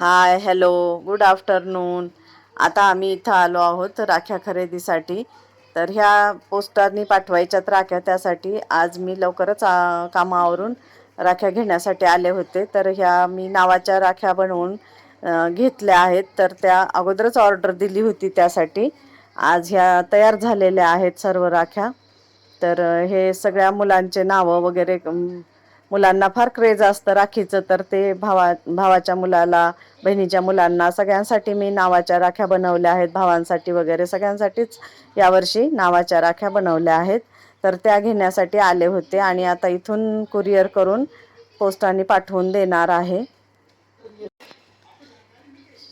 Hi hello good afternoon आता आम्ही इथं आलो आहोत राख्या खरेदीसाठी. तर ह्या पोस्टरनी पाठवायच्यात राख्या त्यासाठी आज मी लवकरच कामावरून राख्या घेण्यासाठी आले होते. तर ह्या मी नावाच्या राख्या बनवून घेतल्या आहेत. तर त्या अगोदरच ऑर्डर दिली होती त्यासाठी. आज ह्या तयार झालेल्या आहेत सर्व राख्या. तर हे सगळ्या मुलांचे नावं वगैरे मुलांना फार क्रेज असतं राखीचं. तर ते भावा भावाच्या मुलाला बहिणीच्या मुलांना सगळ्यांसाठी मी नावाच्या राख्या बनवल्या आहेत भावांसाठी वगैरे सगळ्यांसाठीच यावर्षी नावाच्या राख्या बनवल्या आहेत. तर त्या घेण्यासाठी आले होते आणि आता इथून कुरिअर करून पोस्टाने पाठवून देणार आहे.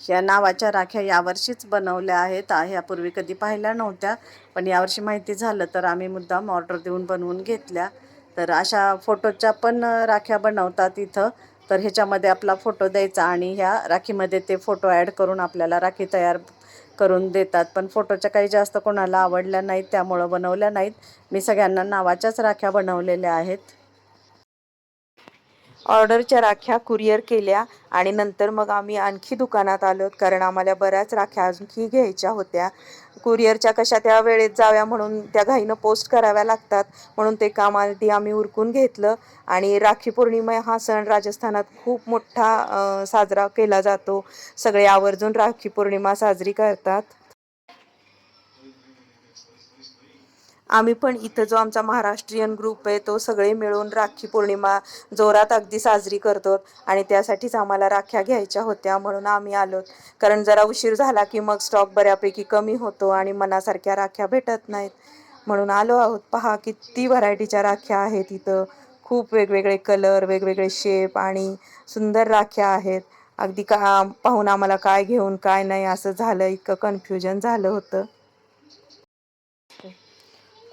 या नावाच्या राख्या यावर्षीच बनवल्या आहेत. ह्यापूर्वी कधी पाहिल्या नव्हत्या पण यावर्षी माहिती झालं तर आम्ही मुद्दाम ऑर्डर देऊन बनवून घेतल्या. तर अशा फोटोच्या पण राख्या बनवतात इथं. तर ह्याच्यामध्ये आपला फोटो द्यायचा आणि ह्या राखीमध्ये ते फोटो ॲड करून आपल्याला राखी तयार करून देतात. पण फोटोच्या काही जास्त कोणाला आवडल्या नाहीत त्यामुळं बनवल्या नाहीत. मी सगळ्यांना नावाच्याच राख्या बनवलेल्या आहेत. ऑर्डरच्या राख्या कुरिअर केल्या आणि नंतर मग आम्ही आणखी दुकानात आलो कारण आम्हाला बऱ्याच राख्या आणखी घ्यायच्या होत्या. कुरिअरच्या कशा त्या वेळेत जाव्या म्हणून त्या घाईनं पोस्ट कराव्या लागतात म्हणून ते काम आधी आम्ही उरकून घेतलं. आणि राखी पौर्णिमा हा सण राजस्थानात खूप मोठा साजरा केला जातो. सगळे आवर्जून राखी पौर्णिमा साजरी करतात. आम्ही पण इथं जो आमचा महाराष्ट्रीयन ग्रुप आहे तो सगळे मिळून राखी पौर्णिमा जोरात अगदी साजरी करतो आणि त्यासाठीच आम्हाला राख्या घ्यायच्या होत्या म्हणून आम्ही आलो. कारण जरा उशीर झाला की मग स्टॉक बऱ्यापैकी कमी होतो आणि मनासारख्या राख्या भेटत नाहीत. म्हणून आलो आहोत. पहा किती व्हरायटीच्या राख्या आहेत इथं. खूप वेगवेगळे कलर वेगवेगळे शेप आणि सुंदर राख्या आहेत. अगदी का पाहून आम्हाला काय घेऊन काय नाही असं झालं इतकं कन्फ्युजन झालं होतं.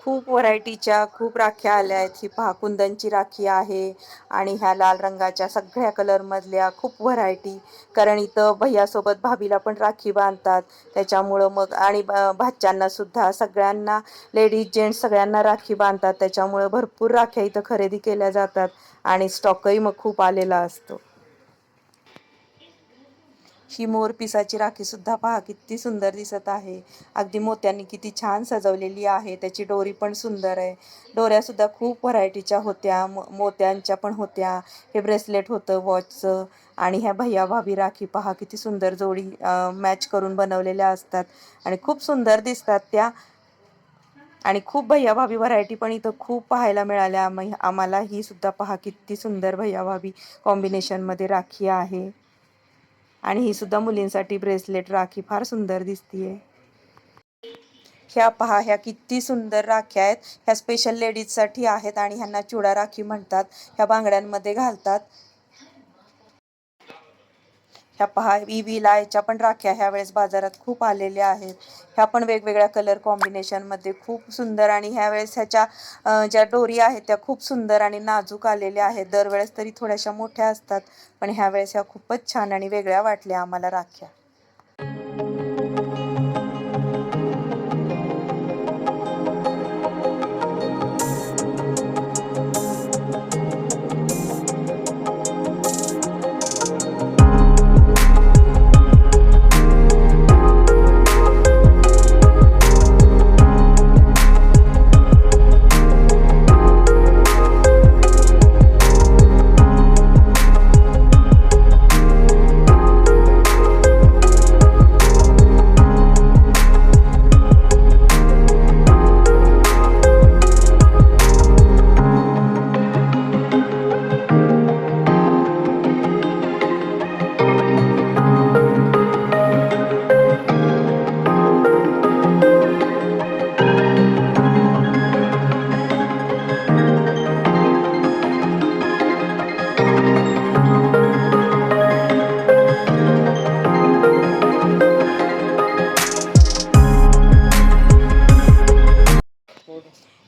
खूप व्हरायटीच्या खूप राख्या आल्या आहेत. ही पहा कुंदनची राखी आहे आणि ह्या लाल रंगाच्या सगळ्या कलरमधल्या खूप व्हरायटी. कारण इथं भैयासोबत भाभीला पण राखी बांधतात. त्याच्यामुळं मग आणि भाच्यांनासुद्धा भाच्यांना सुद्धा सगळ्यांना लेडीज जेंट्स सगळ्यांना राखी बांधतात. त्याच्यामुळं भरपूर राख्या इथं खरेदी केल्या जातात आणि स्टॉकही मग खूप आलेला असतो. ही मोर पिसाची राखी सुद्धा पहा किती सुंदर दिसत आहे. अगदी मोत्यांनी किती छान सजवलेली आहे. त्याची डोरी पण सुंदर आहे. डोऱ्या सुद्धा खूप व्हरायटीच्या होत्या मो- मोत्यांच्या पण होत्या. हे ब्रेसलेट होतं वॉचचं. आणि ह्या भैया भाभी राखी पहा किती सुंदर जोडी मॅच करून बनवलेल्या असतात. आणि खूप सुंदर दिसतात त्या. आणि खूप भैया भाभी व्हरायटी पण इथं खूप पाहायला मिळाल्या. आम्ही आम्हाला ही सुद्धा पहा किती सुंदर भैया भाभी कॉम्बिनेशनमध्ये राखी आहे. आणि ही सुद्धा मुलींसाठी ब्रेसलेट राखी फार सुंदर दिसतीये. ह्या पहा ह्या किती सुंदर राख्या आहेत. ह्या स्पेशल लेडीजसाठी आहेत आणि ह्यांना चुडा राखी म्हणतात. ह्या बांगड्यांमध्ये घालतात. ह्या पहा ई विला याच्या पण राख्या ह्या वेळेस बाजारात खूप आलेल्या आहेत. ह्या पण वेगवेगळ्या कलर कॉम्बिनेशनमध्ये खूप सुंदर आणि ह्या वेळेस ह्याच्या ज्या डोरी आहेत त्या खूप सुंदर आणि नाजूक आलेल्या आहेत. दरवेळेस तरी थोड्याशा मोठ्या असतात पण ह्या वेळेस ह्या खूपच छान आणि वेगळ्या वाटल्या आम्हाला राख्या.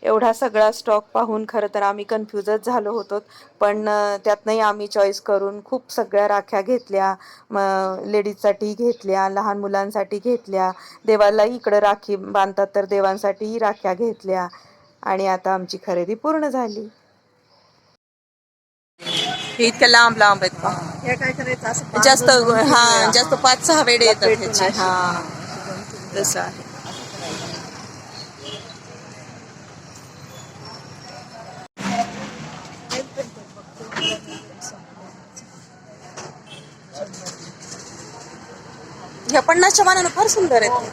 एवढा सगळा स्टॉक पाहून खरं तर आम्ही कन्फ्युजच झालो होतो. पण त्यातनंही आम्ही चॉईस करून खूप सगळ्या राख्या घेतल्या. लेडीजसाठी घेतल्या लहान मुलांसाठी घेतल्या. देवालाही इकडं राखी बांधतात तर देवांसाठीही राख्या घेतल्या. आणि आता आमची खरेदी पूर्ण झाली. हे इतक्या लांब लांब आहेत. हे काय करायचं? जास्त हा. जास्त पाच सहा वेळ येतात. हा. तसं आहे. ह्या पन्नासच्या मानानं फार सुंदर आहेत.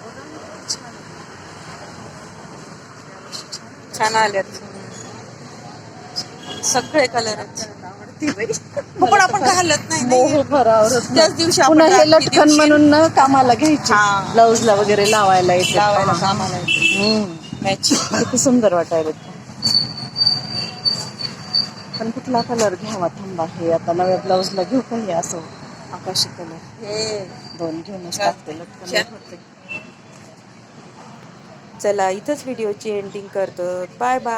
छान आल्यात. सगळे कलर पण आपण घालत नाही त्याच दिवशी आपण पुन्हा हे लटकन म्हणून ना कामाला घ्यायचे. ब्लाऊजला वगैरे लावायला येते लावायला कामाला. मॅचिंग किती सुंदर वाटायला पण कुठला कलर घ्यावा थांबा हे आता नव्या ब्लाऊजला घेऊ का हे असं. आकाशी कलर हे. दोन घेऊनच छान. टाकते लटकन होते. चला इथंच व्हिडिओची एंडिंग करतो. Bye bye